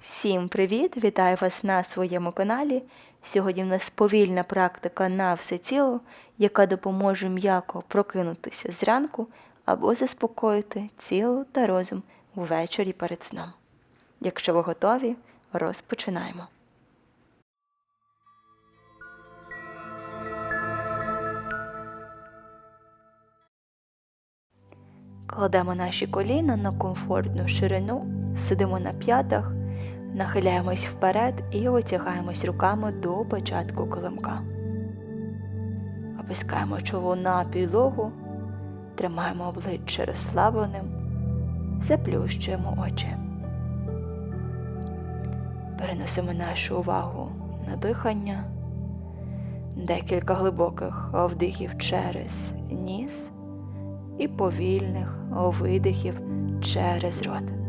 Всім привіт! Вітаю вас на своєму каналі. Сьогодні в нас повільна практика на все тіло, яка допоможе м'яко прокинутися зранку або заспокоїти тіло та розум ввечері перед сном. Якщо ви готові, розпочинаємо. Кладемо наші коліна на комфортну ширину, сидимо на п'ятах, нахиляємось вперед і витягаємось руками до початку килимка. Опускаємо чоло на підлогу, тримаємо обличчя розслабленим, заплющуємо очі. Переносимо нашу увагу на дихання, декілька глибоких вдихів через ніс і повільних видихів через рот.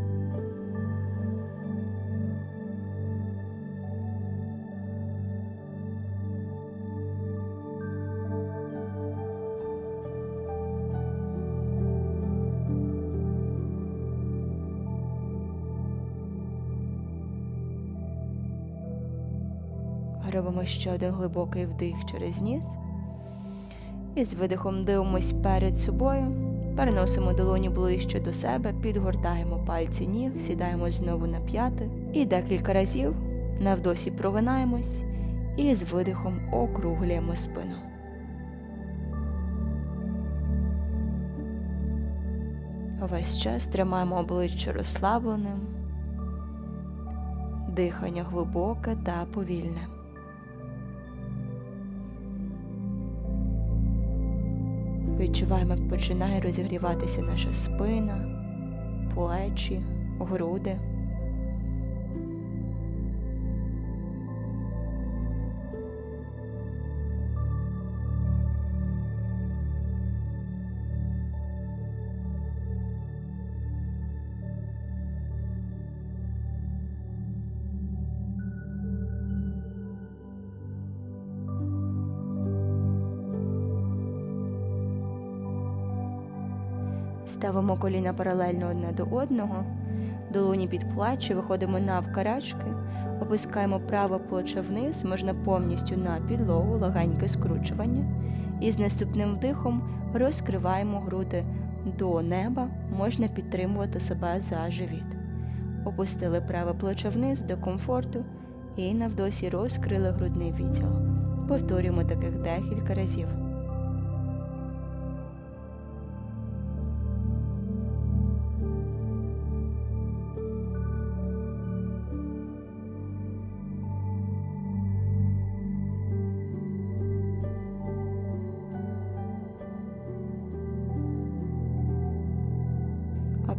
Робимо ще один глибокий вдих через ніс. І з видихом дивимось перед собою, переносимо долоні ближче до себе, підгортаємо пальці ніг, сідаємо знову на п'яти і декілька разів навдосі прогинаємось і з видихом округлюємо спину. Весь час тримаємо обличчя розслабленим, дихання глибоке та повільне. Відчуваємо, як починає розігріватися наша спина, плечі, груди. Ставимо коліна паралельно одне до одного, долоні під плечі, виходимо навкарачки, опускаємо праве плече вниз, можна повністю на підлогу, легеньке скручування. І з наступним вдихом розкриваємо груди до неба, можна підтримувати себе за живіт. Опустили праве плече вниз до комфорту і навдосі розкрили грудний відділ. Повторюємо таких декілька разів.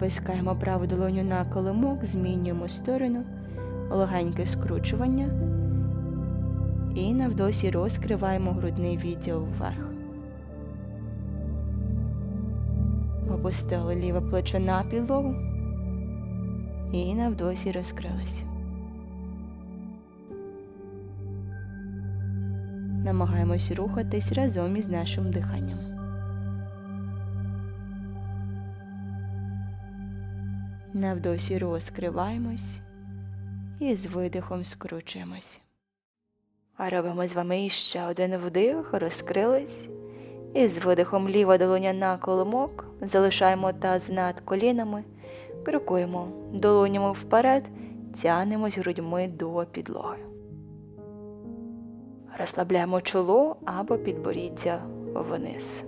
Опускаємо праву долоню на килимок, змінюємо сторону, легеньке скручування і навдосі розкриваємо грудний відділ вверх. Опустили ліве плече на підлогу і навдосі розкрилися. Намагаємось рухатись разом із нашим диханням. Навдосі розкриваємось і з видихом скручуємось. А робимо з вами ще один вдих, розкрились. І з видихом ліва долоня на коломок, залишаємо таз над колінами, крокуємо долонями вперед, тянемось грудьми до підлоги. Розслабляємо чоло або підборіддя вниз.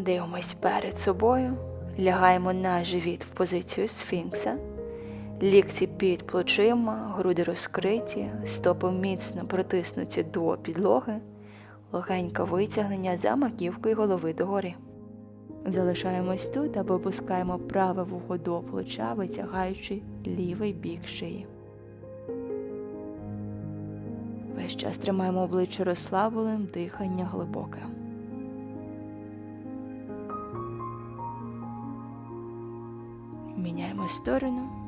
Дивимось перед собою, лягаємо на живіт в позицію сфінкса, лікці під плечима, груди розкриті, стопи міцно протиснуті до підлоги, легеньке витягнення за маківкою голови догори. Залишаємось тут або опускаємо праве вухо до плеча, витягаючи лівий бік шиї. Весь час тримаємо обличчя розслабленим, дихання глибоке. сторону.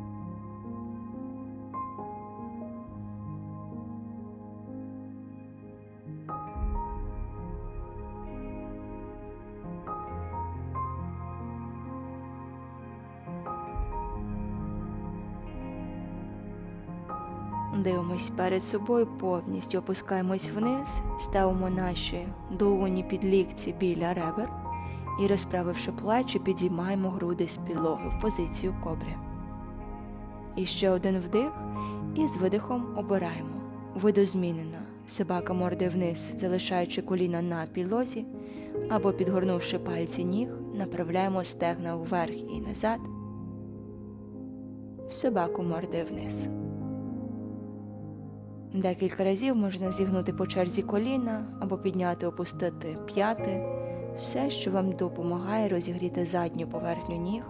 Дивимось перед собою повністю опускаємось вниз, ставимо наші долоні під лікці біля ребер і, розправивши плечі, підіймаємо груди з підлоги в позицію кобри. І ще один вдих, і з видихом обираємо. Видозмінена. Собака мордою вниз, залишаючи коліна на підлозі, або підгорнувши пальці ніг, направляємо стегна вверх і назад. Собаку мордою вниз. Декілька разів можна зігнути по черзі коліна або підняти, опустити п'яти, все, що вам допомагає розігріти задню поверхню ніг,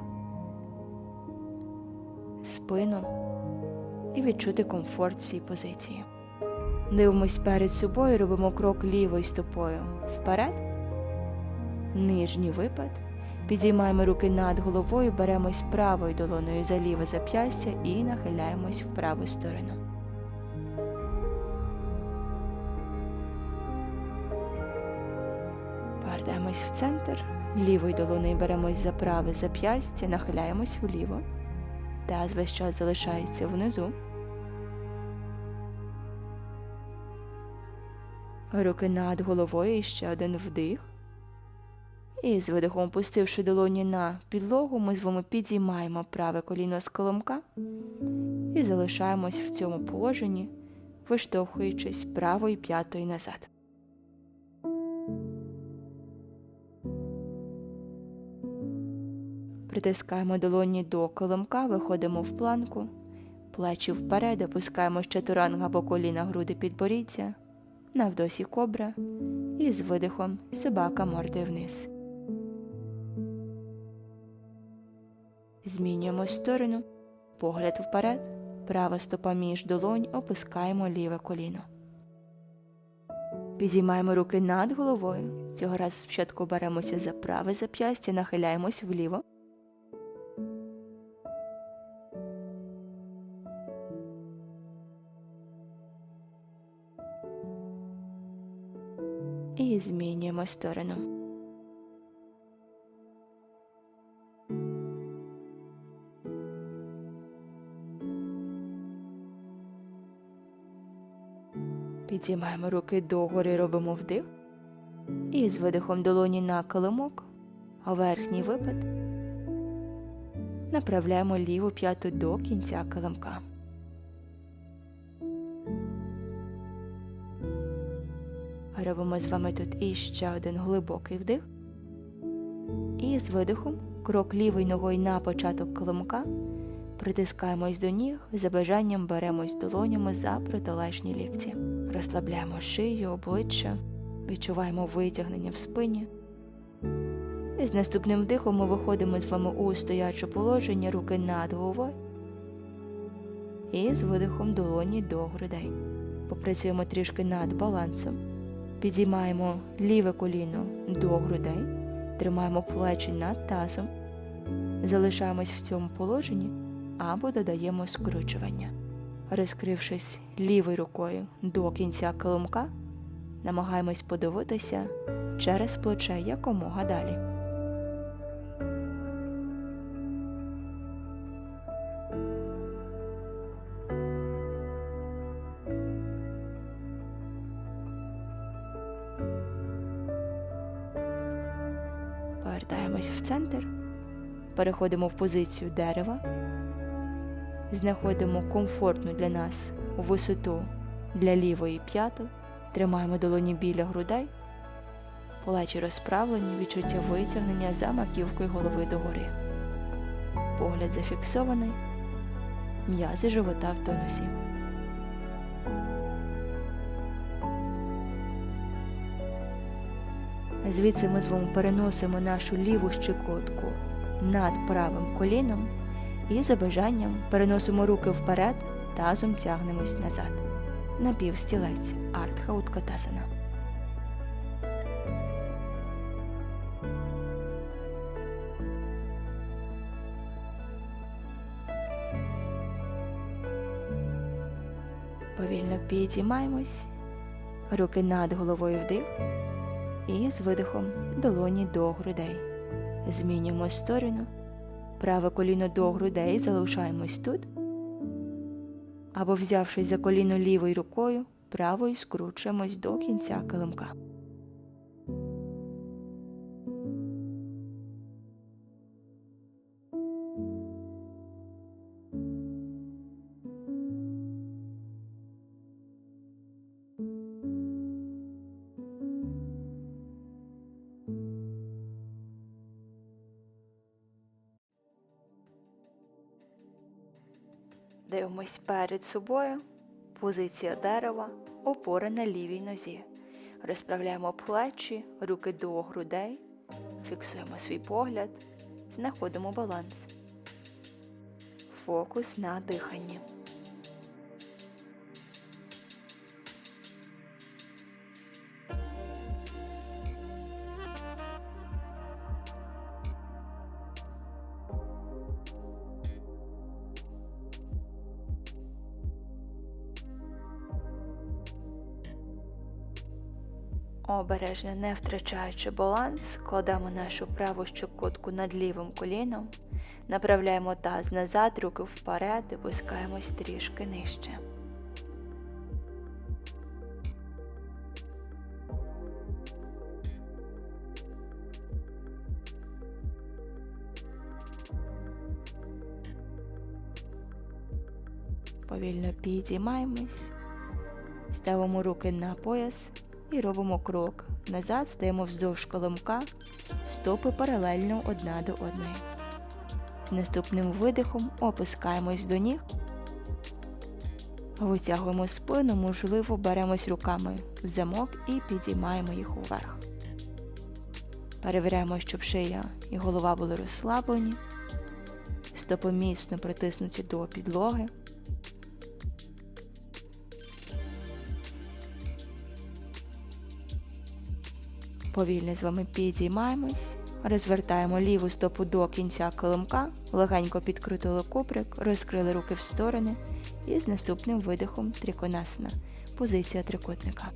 спину і відчути комфорт в цій позиції. Дивимось перед собою, робимо крок лівою стопою вперед, нижній випад. Підіймаємо руки над головою, беремось правою долоною за ліве зап'ястя і нахиляємось в праву сторону. Повертаємось в центр, лівою долоною беремось за праве зап'ястя, нахиляємось вліво. Таз весь час залишається внизу. Руки над головою і ще один вдих. І з видихом, опустивши долоні на підлогу, ми з вами підіймаємо праве коліно з коломка і залишаємось в цьому положенні, виштовхуючись правою п'ятою назад. Притискаємо долоні до коломка, виходимо в планку, плечі вперед, опускаємо ще туранг або коліна груди підборіддя, на вдосі кобра і з видихом собака мордою вниз. Змінюємо сторону, погляд вперед, права стопа між долонь, опускаємо ліве коліно. Підіймаємо руки над головою. Цього разу спочатку беремося за праве зап'ястя, нахиляємось вліво. Змінюємо сторону. Підіймаємо руки догори, робимо вдих. І з видихом долоні на килимок, а верхній випад. Направляємо ліву п'яту до кінця килимка. Робимо з вами тут іще один глибокий вдих. І з видихом крок лівою ногою на початок килимка. Притискаємось до ніг, за бажанням беремось долонями за протилежні лікті. Розслабляємо шию, обличчя, відчуваємо витягнення в спині. І з наступним вдихом ми виходимо з вами у стояче положення, руки над головою. І з видихом долоні до грудей. Попрацюємо трішки над балансом. Підіймаємо ліве коліно до грудей, тримаємо плечі над тазом, залишаємось в цьому положенні або додаємо скручування. Розкрившись лівою рукою до кінця килимка, намагаємось подивитися через плече якомога далі. Переходимо в позицію дерева, знаходимо комфортну для нас висоту для лівої п'яти, тримаємо долоні біля грудей, плечі розправлені, відчуття витягнення за маківкою голови догори. Погляд зафіксований, м'язи живота в тонусі. Звідси ми з вами переносимо нашу ліву щекотку над правим коліном і за бажанням переносимо руки вперед, тазом тягнемось назад. Напівстілець Артха Уткотасана. Повільно підіймаємось, руки над головою вдих і з видихом долоні до грудей. Змінюємо сторону. Праве коліно до грудей залишаємось тут. Або взявшись за коліно лівою рукою, правою скручуємось до кінця килимка. Дивимось перед собою, позиція дерева, опора на лівій нозі. Розправляємо плечі, руки до грудей, фіксуємо свій погляд, знаходимо баланс. Фокус на диханні. Обережно, не втрачаючи баланс, кладемо нашу праву щокотку над лівим коліном, направляємо таз назад, руки вперед і опускаємось трішки нижче. Повільно підіймаємось, ставимо руки на пояс і робимо крок. Назад стаємо вздовж коломка, стопи паралельно одна до одної. З наступним видихом опускаємось до ніг, витягуємо спину, можливо, беремось руками в замок і підіймаємо їх уверх. Перевіряємо, щоб шия і голова були розслаблені, стопи міцно притиснуті до підлоги. Повільно з вами підіймаємось, розвертаємо ліву стопу до кінця килимка, легенько підкрутили куприк, розкрили руки в сторони і з наступним видихом триконасана. Позиція трикутника.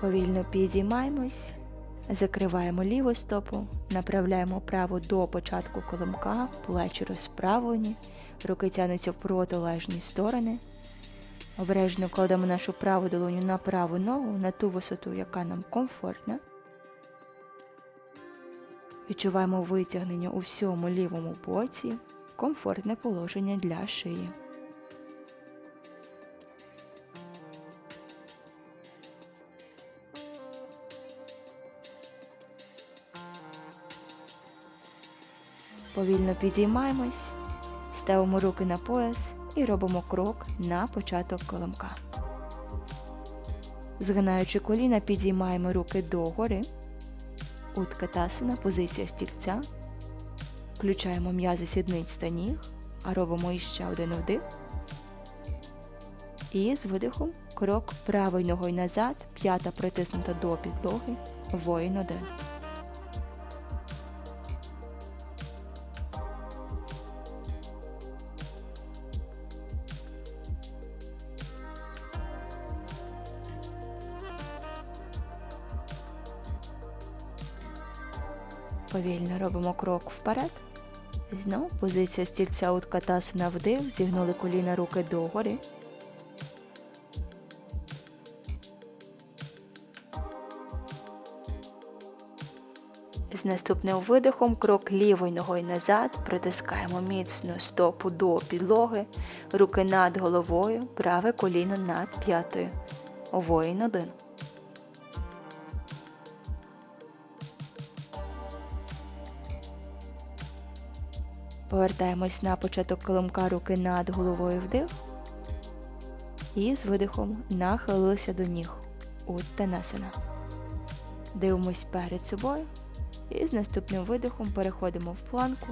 Повільно підіймаємось, закриваємо ліву стопу, направляємо праву до початку коломка, плечі розправлені, руки тянуться в протилежні сторони. Обережно кладемо нашу праву долоню на праву ногу на ту висоту, яка нам комфортна. Відчуваємо витягнення у всьому лівому боці, комфортне положення для шиї. Повільно підіймаємось, ставимо руки на пояс і робимо крок на початок коломка. Згинаючи коліна, підіймаємо руки догори. Уткатасана, позиція стільця. Включаємо м'язи сідниць та ніг, а робимо іще один вдих. І з видихом крок правою ногою назад, п'ята притиснута до підлоги, воїн один. Робимо крок вперед. Знову позиція стільця уткатасана вдих, зігнули коліна руки догори. З наступним видихом крок лівою ногою назад, притискаємо міцно стопу до підлоги, руки над головою, праве коліно над п'ятою. Воїн один. Повертаємось на початок килимка руки над головою вдих. І з видихом нахилилися до ніг. Уттанасана. Дивимось перед собою. І з наступним видихом переходимо в планку,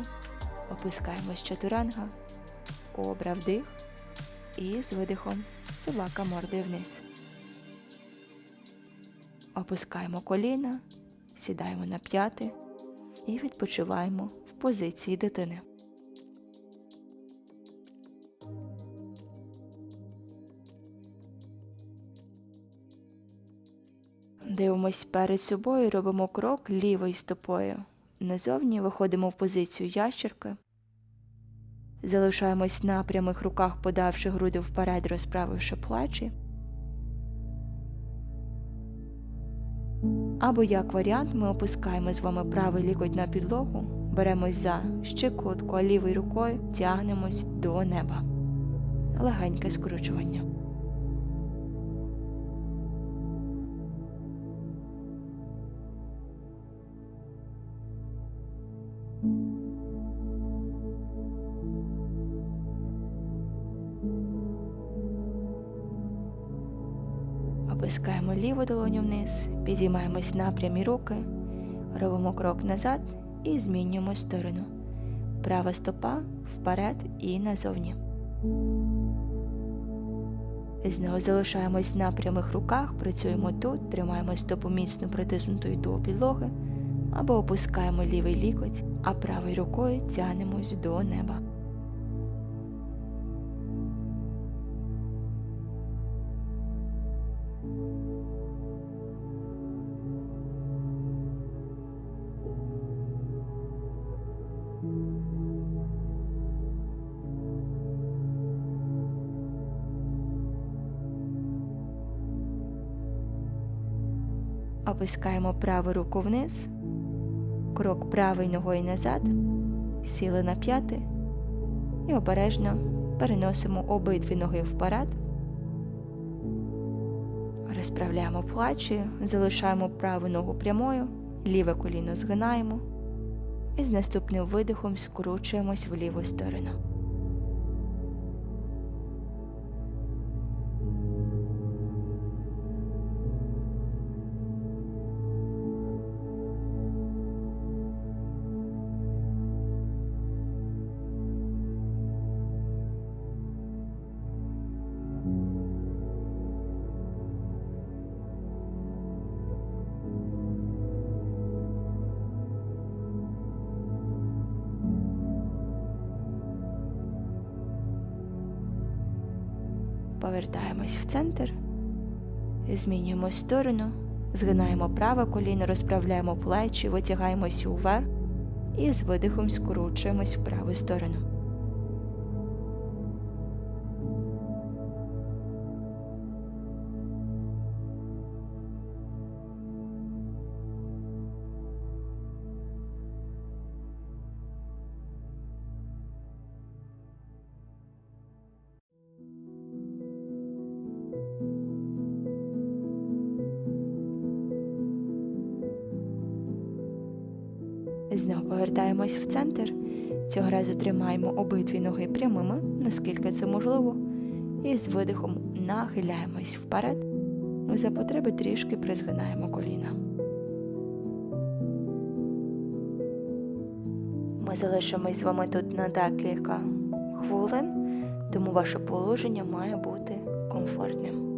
опускаємось чатуранга, кобра вдих. І з видихом собака мордою вниз. Опускаємо коліна, сідаємо на п'яти і відпочиваємо в позиції дитини. Дивимось перед собою, робимо крок лівою стопою. Назовні виходимо в позицію ящерки. Залишаємось на прямих руках, подавши груди вперед, розправивши плечі. Або як варіант, ми опускаємо з вами правий лікоть на підлогу, беремось за щиколотку, а лівою рукою тягнемось до неба. Легеньке скручування. Опускаємо ліву долоню вниз, підіймаємось на прямі руки, робимо крок назад і змінюємо сторону. Права стопа вперед і назовні. Знову залишаємось на прямих руках, працюємо тут, тримаємо стопу міцно притиснутою до підлоги, або опускаємо лівий лікоть, а правою рукою тянемось до неба. Опускаємо праву руку вниз, крок правою ногою назад, сіли на п'яти. І обережно переносимо обидві ноги вперед, розправляємо плечі, залишаємо праву ногу прямою, ліве коліно згинаємо. І з наступним видихом скручуємось в ліву сторону. Повертаємось в центр, змінюємо сторону, згинаємо праве коліно, розправляємо плечі, витягаємося уверх і з видихом скручуємось в праву сторону. Повертаємось в центр. Цього разу тримаємо обидві ноги прямими, наскільки це можливо, і з видихом нахиляємось вперед. За потреби трішки призгинаємо коліна. Ми залишимось з вами тут на декілька хвилин, тому ваше положення має бути комфортним.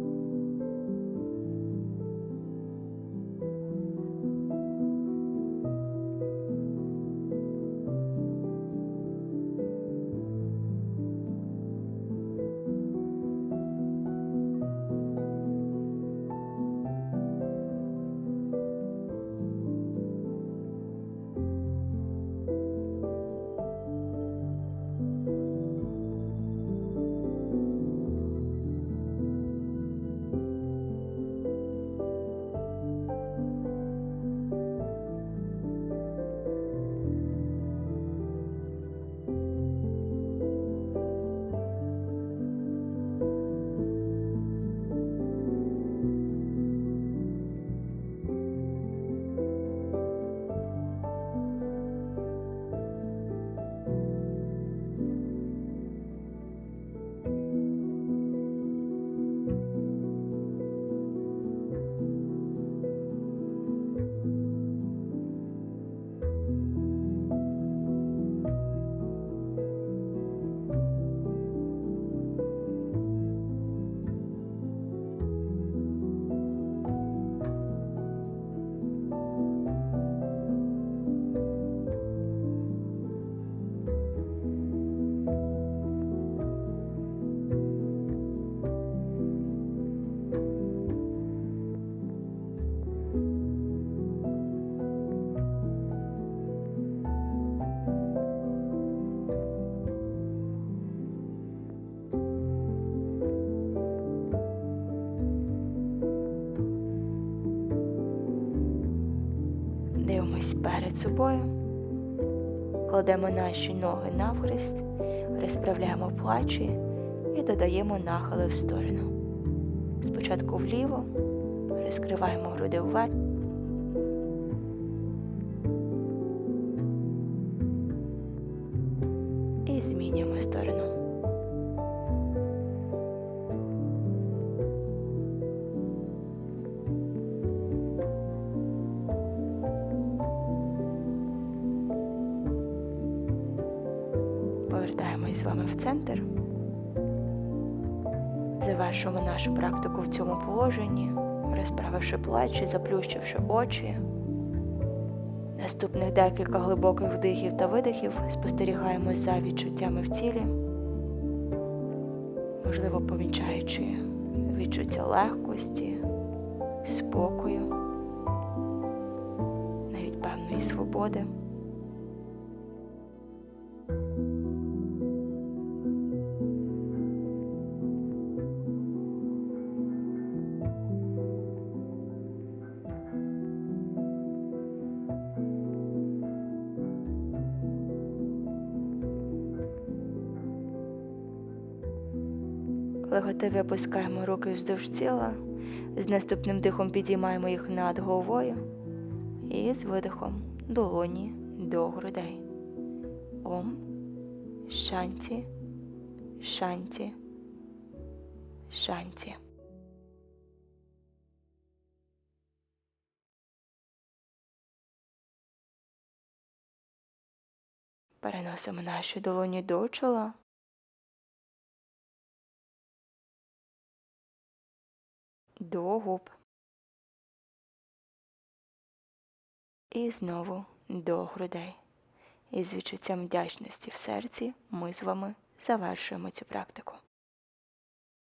Перед собою, кладемо наші ноги навхрест, розправляємо плачі і додаємо нахили в сторону. Спочатку вліво, розкриваємо груди вверх. Положенні, розправивши плечі, заплющивши очі. Наступних декілька глибоких вдихів та видихів спостерігаємо за відчуттями в тілі, можливо, помічаючи відчуття легкості, спокою, навіть певної свободи. Готові, опускаємо руки вздовж тіла, з наступним дихом підіймаємо їх над головою і з видихом долоні до грудей. Ом, шанті, шанті, шанті. Переносимо наші долоні до чола. До губ. І знову до грудей. І з відчуттям вдячності в серці ми з вами завершуємо цю практику.